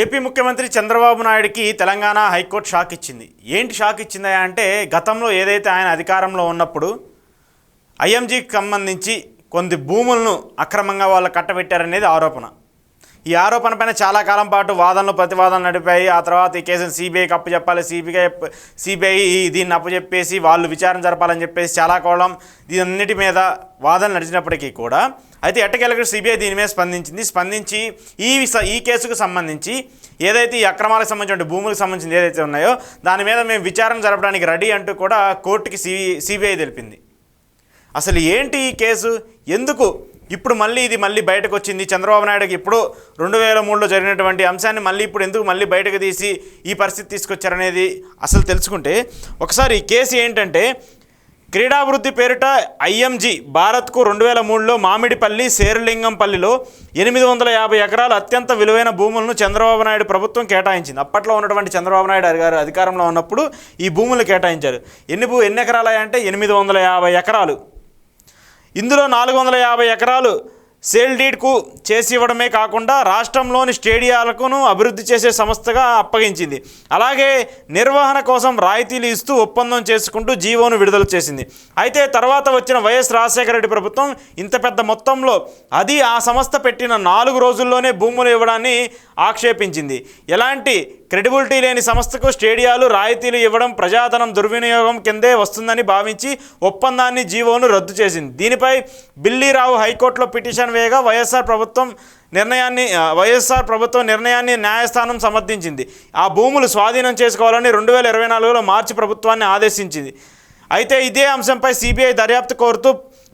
AP ముఖ్యమంత్రి చంద్రబాబు నాయుడుకి Telangana high court shock ఇచ్చింది. ఏంటి షాక్ ఇచ్చిందా అంటే గతంలో ఏదైతే ఆయన అధికారంలో ఉన్నప్పుడు ఐఎంజీకి సంబంధించి కొన్ని భూములను అక్రమంగా వాళ్ళు కట్టబెట్టారనేది ఆరోపణ. ఈ ఆరోపణ పైన చాలా కాలం పాటు వాదనలు ప్రతివాదనలు నడిపాయి. ఆ తర్వాత ఈ కేసును సిబిఐకి అప్పచెప్పాలి. సిబిఐ సిబిఐ దీన్ని అప్పచెప్పేసి వాళ్ళు విచారణ జరపాలని చెప్పేసి చాలా కాలం. దీనన్నిటి మీద వాదనలు నడిచినప్పటికీ కూడా అయితే ఎట్టకేలకు సిబిఐ దీని మీద స్పందించింది. స్పందించి ఈ ఈ కేసుకు సంబంధించి ఏదైతే ఈ అక్రమాలకు సంబంధించిన భూములకు సంబంధించి ఏదైతే ఉన్నాయో దాని మీద మేము విచారణ జరపడానికి రెడీ అంటూ కూడా కోర్టుకి సిబిఐ తెలిపింది. అసలు ఏంటి ఈ కేసు? ఎందుకు ఇప్పుడు మళ్ళీ ఇది మళ్ళీ బయటకు వచ్చింది. చంద్రబాబు నాయుడుకి ఇప్పుడు రెండు వేల మూడులో జరిగినటువంటి అంశాన్ని మళ్ళీ ఇప్పుడు ఎందుకు మళ్ళీ బయటకు తీసి ఈ పరిస్థితి తీసుకొచ్చారనేది అసలు తెలుసుకుంటే ఒకసారి ఈ కేసు ఏంటంటే క్రీడాభివృద్ధి పేరిట ఐఎంజీ భారత్కు రెండు వేల మూడులో మామిడిపల్లి శేరులింగంపల్లిలో ఎనిమిది వందల యాభై ఎకరాల అత్యంత విలువైన భూములను చంద్రబాబు నాయుడు ప్రభుత్వం కేటాయించింది. అప్పట్లో ఉన్నటువంటి చంద్రబాబు నాయుడు గారు అధికారంలో ఉన్నప్పుడు ఈ భూములు కేటాయించారు. ఎన్ని భూ ఎన్ని ఎకరాలు అంటే ఎనిమిది వందల యాభై ఎకరాలు. ఇందులో నాలుగు వందల యాభై ఎకరాలు సేల్ డీడ్కు చేసి ఇవ్వడమే కాకుండా రాష్ట్రంలోని స్టేడియాలకును అభివృద్ధి చేసే సంస్థగా అప్పగించింది. అలాగే నిర్వహణ కోసం రాయితీలు ఇస్తూ ఒప్పందం చేసుకుంటూ జీవోను విడుదల చేసింది. అయితే తర్వాత వచ్చిన వైఎస్ రాజశేఖర రెడ్డి ప్రభుత్వం ఇంత పెద్ద మొత్తంలో అది ఆ సంస్థ పెట్టిన నాలుగు రోజుల్లోనే భూములు ఇవ్వడాన్ని ఆక్షేపించింది. ఎలాంటి క్రెడిబిలిటీ లేని సంస్థకు స్టేడియాలు రాయితీలు ఇవ్వడం ప్రజాధనం దుర్వినియోగం కిందే వస్తుందని భావించి ఒప్పందాన్ని జీవోను రద్దు చేసింది. దీనిపై బిల్లీరావు హైకోర్టులో పిటిషన్ వేయగా వైఎస్ఆర్ ప్రభుత్వం నిర్ణయాన్ని వైఎస్ఆర్ ప్రభుత్వం నిర్ణయాన్ని న్యాయస్థానం సమర్థించింది. ఆ భూములు స్వాధీనం చేసుకోవాలని రెండు వేల ఇరవై నాలుగులో మార్చి ప్రభుత్వాన్ని ఆదేశించింది. అయితే ఇదే అంశంపై సిబిఐ దర్యాప్తు కోరుతూ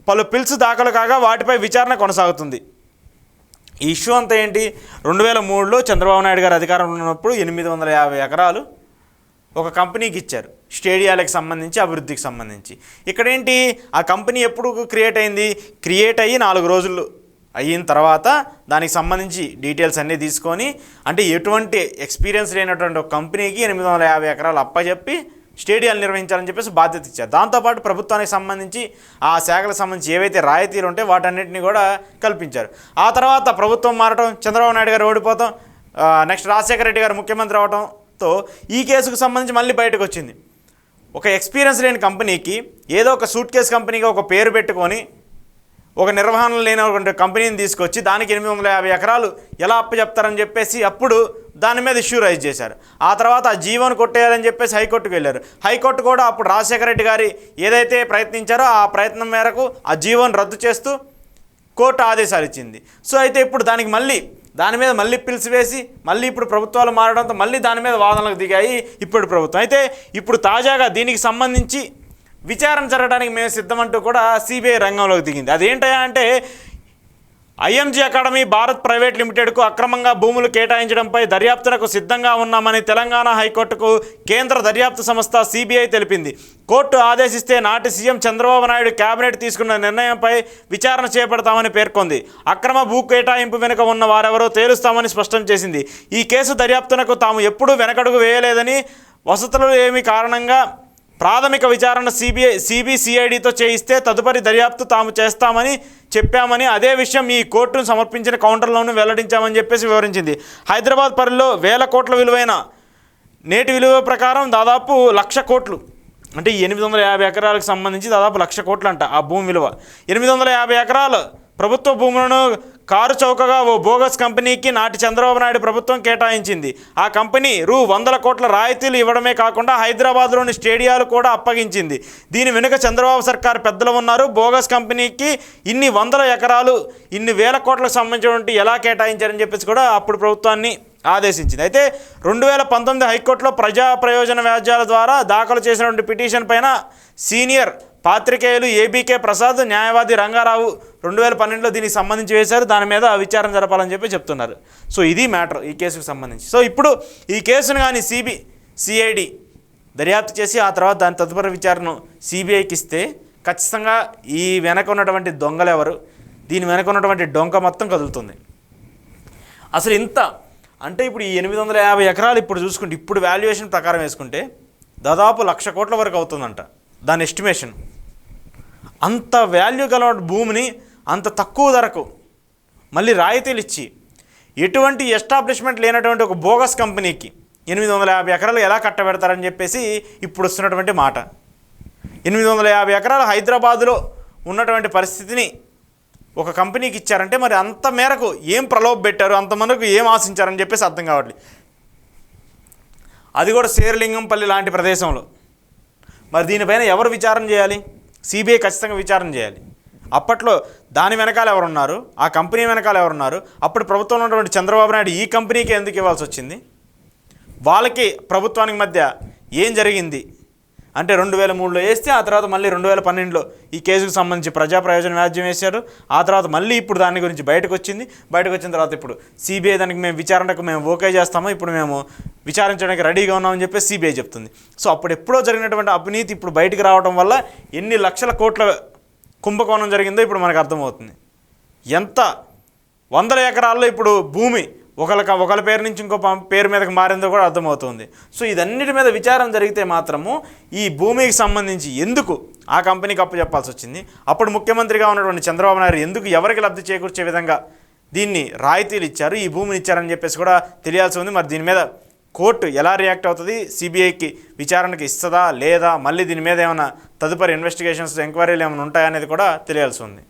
పలు పిల్స్ దాఖలు కాగా వాటిపై విచారణ కొనసాగుతుంది. ఈ ఇష్యూ అంతా ఏంటి? రెండు వేల మూడులో చంద్రబాబు నాయుడు గారు అధికారంలో ఉన్నప్పుడు ఎనిమిది వందల యాభై ఎకరాలు ఒక కంపెనీకి ఇచ్చారు. స్టేడియాలకు సంబంధించి అభివృద్ధికి సంబంధించి. ఇక్కడేంటి? ఆ కంపెనీ ఎప్పుడు క్రియేట్ అయింది? క్రియేట్ అయ్యి నాలుగు రోజులు అయిన తర్వాత దానికి సంబంధించి డీటెయిల్స్ అన్నీ తీసుకొని అంటే ఎటువంటి ఎక్స్పీరియన్స్ లేనటువంటి ఒక కంపెనీకి ఎనిమిది వందల యాభై ఎకరాలు అప్పచెప్పి స్టేడియాలు నిర్వహించాలని చెప్పేసి బాధ్యత ఇచ్చారు. దాంతోపాటు ప్రభుత్వానికి సంబంధించి ఆ శాఖలకు సంబంధించి ఏవైతే రాయితీలు ఉంటే వాటన్నిటిని కూడా కల్పించారు. ఆ తర్వాత ప్రభుత్వం మారటం చంద్రబాబు నాయుడు గారు ఓడిపోతాం నెక్స్ట్ రాజశేఖర రెడ్డి గారు ముఖ్యమంత్రి అవడంతో ఈ కేసుకు సంబంధించి మళ్ళీ బయటకు వచ్చింది. ఒక ఎక్స్పీరియన్స్ లేని కంపెనీకి ఏదో ఒక సూట్ కేస్ కంపెనీగా ఒక పేరు పెట్టుకొని ఒక నిర్వహణ లేనటువంటి కంపెనీని తీసుకొచ్చి దానికి ఎనిమిది వందల యాభై ఎకరాలు ఎలా అప్పచెప్తారని చెప్పేసి అప్పుడు దాని మీద ఇష్యూ రైజ్ చేశారు. ఆ తర్వాత ఆ జీవోను కొట్టేయాలని చెప్పేసి హైకోర్టుకు వెళ్ళారు. హైకోర్టు కూడా అప్పుడు రాజశేఖర రెడ్డి గారి ఏదైతే ప్రయత్నించారో ఆ ప్రయత్నం మేరకు ఆ జీవోను రద్దు చేస్తూ కోర్టు ఆదేశాలు ఇచ్చింది. సో అయితే ఇప్పుడు దానికి మళ్ళీ దాని మీద మళ్ళీ పిలిచి వేసి మళ్ళీ ఇప్పుడు ప్రభుత్వాలు మారడంతో మళ్ళీ దాని మీద వాదనలకు దిగాయి ఇప్పుడు ప్రభుత్వం. అయితే ఇప్పుడు తాజాగా దీనికి సంబంధించి విచారణ జరగడానికి మేము సిద్ధమంటూ కూడా సిబిఐ రంగంలోకి దిగింది. అదేంటయా అంటే ఐఎంజీ అకాడమీ భారత్ ప్రైవేట్ లిమిటెడ్కు అక్రమంగా భూములు కేటాయించడంపై దర్యాప్తునకు సిద్ధంగా ఉన్నామని తెలంగాణ హైకోర్టుకు కేంద్ర దర్యాప్తు సంస్థ సిబిఐ తెలిపింది. కోర్టు ఆదేశిస్తే నాటి సీఎం చంద్రబాబు నాయుడు కేబినెట్ తీసుకున్న నిర్ణయంపై విచారణ చేపడతామని పేర్కొంది. అక్రమ భూ కేటాయింపు వెనుక ఉన్న వారెవరో తేలుస్తామని స్పష్టం చేసింది. ఈ కేసు దర్యాప్తునకు తాము ఎప్పుడూ వెనకడుగు వేయలేదని వసతులు ఏమి కారణంగా ప్రాథమిక విచారణ సిబిఐ సిబిసిఐడితో చేయిస్తే తదుపరి దర్యాప్తు తాము చేస్తామని చెప్పామని అదే విషయం ఈ కోర్టును సమర్పించిన కౌంటర్లోనూ వెల్లడించామని చెప్పేసి వివరించింది. హైదరాబాద్ పరిలో వేల కోట్ల విలువైన నేటి విలువ ప్రకారం దాదాపు లక్ష కోట్లు. అంటే ఎనిమిది వందల యాభై ఎకరాలకు సంబంధించి దాదాపు లక్ష కోట్లు అంట ఆ భూమి విలువ. ఎనిమిది వందల యాభై ఎకరాలు ప్రభుత్వ భూములను కారు చౌకగా ఓ బోగస్ కంపెనీకి నాటి చంద్రబాబు నాయుడు ప్రభుత్వం కేటాయించింది. ఆ కంపెనీ రూ వందల కోట్ల రాయితీలు ఇవ్వడమే కాకుండా హైదరాబాద్లోని స్టేడియాలు కూడా అప్పగించింది. దీని వెనుక చంద్రబాబు సర్కార్ పెద్దలు ఉన్నారు. బోగస్ కంపెనీకి ఇన్ని వందల ఎకరాలు ఇన్ని వేల కోట్లకు సంబంధించినటువంటి ఎలా కేటాయించారని చెప్పేసి కూడా అప్పుడు ప్రభుత్వాన్ని ఆదేశించింది. అయితే రెండు వేల పంతొమ్మిది హైకోర్టులో ప్రజా ప్రయోజన వ్యాజ్యాల ద్వారా దాఖలు చేసినటువంటి పిటిషన్ పైన సీనియర్ పాత్రికేయులు ఏబీకే ప్రసాద్ న్యాయవాది రంగారావు రెండు వేల పన్నెండులో దీనికి సంబంధించి వేశారు. దాని మీద విచారణ జరపాలని చెప్పి చెప్తున్నారు. సో ఇది మ్యాటర్ ఈ కేసుకు సంబంధించి. సో ఇప్పుడు ఈ కేసును కానీ సిబి సిఐడి దర్యాప్తు చేసి ఆ తర్వాత దాని తదుపరి విచారణ సిబిఐకి ఇస్తే ఖచ్చితంగా ఈ వెనక ఉన్నటువంటి దొంగలు ఎవరు? దీని వెనక ఉన్నటువంటి డొంక మొత్తం కదులుతుంది. అసలు ఇంత అంటే ఇప్పుడు ఈ ఎనిమిది వందల యాభై ఎకరాలు ఇప్పుడు చూసుకుంటే ఇప్పుడు వాల్యుయేషన్ ప్రకారం వేసుకుంటే దాదాపు లక్ష కోట్ల వరకు అవుతుందంట. దాని ఎస్టిమేషన్. అంత వాల్యూ గల భూమిని అంత తక్కువ ధరకు మళ్ళీ రాయితీలు ఇచ్చి ఎటువంటి ఎస్టాబ్లిష్మెంట్ లేనటువంటి ఒక బోగస్ కంపెనీకి ఎనిమిది వందల యాభై ఎకరాలు ఎలా కట్టబెడతారని చెప్పేసి ఇప్పుడు వస్తున్నటువంటి మాట. ఎనిమిది వందల యాభై ఎకరాలు హైదరాబాదులో ఉన్నటువంటి పరిస్థితిని ఒక కంపెనీకి ఇచ్చారంటే మరి అంత మేరకు ఏం ప్రలోభ పెట్టారు? అంత ఏం ఆశించారని చెప్పేసి అర్థం కావట్లేదు అది కూడా శేరలింగంపల్లి లాంటి ప్రదేశంలో. మరి దీనిపైన ఎవరు విచారణ చేయాలి? సిబిఐ ఖచ్చితంగా విచారణ చేయాలి. అప్పట్లో దాని వెనకాల ఎవరున్నారు? ఆ కంపెనీ వెనకాల ఎవరున్నారు? అప్పుడు ప్రభుత్వంలో ఉన్నటువంటి చంద్రబాబు నాయుడు ఈ కంపెనీకి ఎందుకు ఇవ్వాల్సి వచ్చింది? వాళ్ళకి ప్రభుత్వానికి మధ్య ఏం జరిగింది? అంటే రెండు వేల మూడులో వేస్తే ఆ తర్వాత మళ్ళీ రెండు వేల పన్నెండులో ఈ కేసుకు సంబంధించి ప్రజా ప్రయోజన వ్యాజ్యం వేశారు. ఆ తర్వాత మళ్ళీ ఇప్పుడు దాని గురించి బయటకు వచ్చింది. బయటకు వచ్చిన తర్వాత ఇప్పుడు సిబిఐ దానికి మేము విచారణకు మేము ఓకే చేస్తాము. ఇప్పుడు మేము విచారించడానికి రెడీగా ఉన్నామని చెప్పి సిబిఐ చెప్తుంది. సో అప్పుడు ఎప్పుడో జరిగినటువంటి అవినీతి ఇప్పుడు బయటకు రావడం వల్ల ఎన్ని లక్షల కోట్ల కుంభకోణం జరిగిందో ఇప్పుడు మనకు అర్థమవుతుంది. ఎంత వందల ఎకరాల్లో ఇప్పుడు భూమి ఒకళ్ళ ఒకళ్ళ పేరు నుంచి ఇంకో పేరు మీదకి మారిందో కూడా అర్థమవుతుంది. సో ఇదన్నిటి మీద విచారం జరిగితే మాత్రము ఈ భూమికి సంబంధించి ఎందుకు ఆ కంపెనీకి అప్పు చెప్పాల్సి వచ్చింది అప్పుడు ముఖ్యమంత్రిగా ఉన్నటువంటి చంద్రబాబు నాయుడు ఎందుకు ఎవరికి లబ్ధి చేకూర్చే విధంగా దీన్ని రాయితీలు ఇచ్చారు ఈ భూమిని ఇచ్చారని చెప్పేసి కూడా తెలియాల్సి ఉంది. మరి దీని మీద కోర్టు ఎలా రియాక్ట్ అవుతుంది? సిబిఐకి విచారణకి ఇస్తుందా లేదా? మళ్ళీ దీని మీద ఏమైనా తదుపరి ఇన్వెస్టిగేషన్స్ ఎంక్వైరీలు ఏమైనా ఉంటాయా అనేది కూడా తెలియాల్సి ఉంది.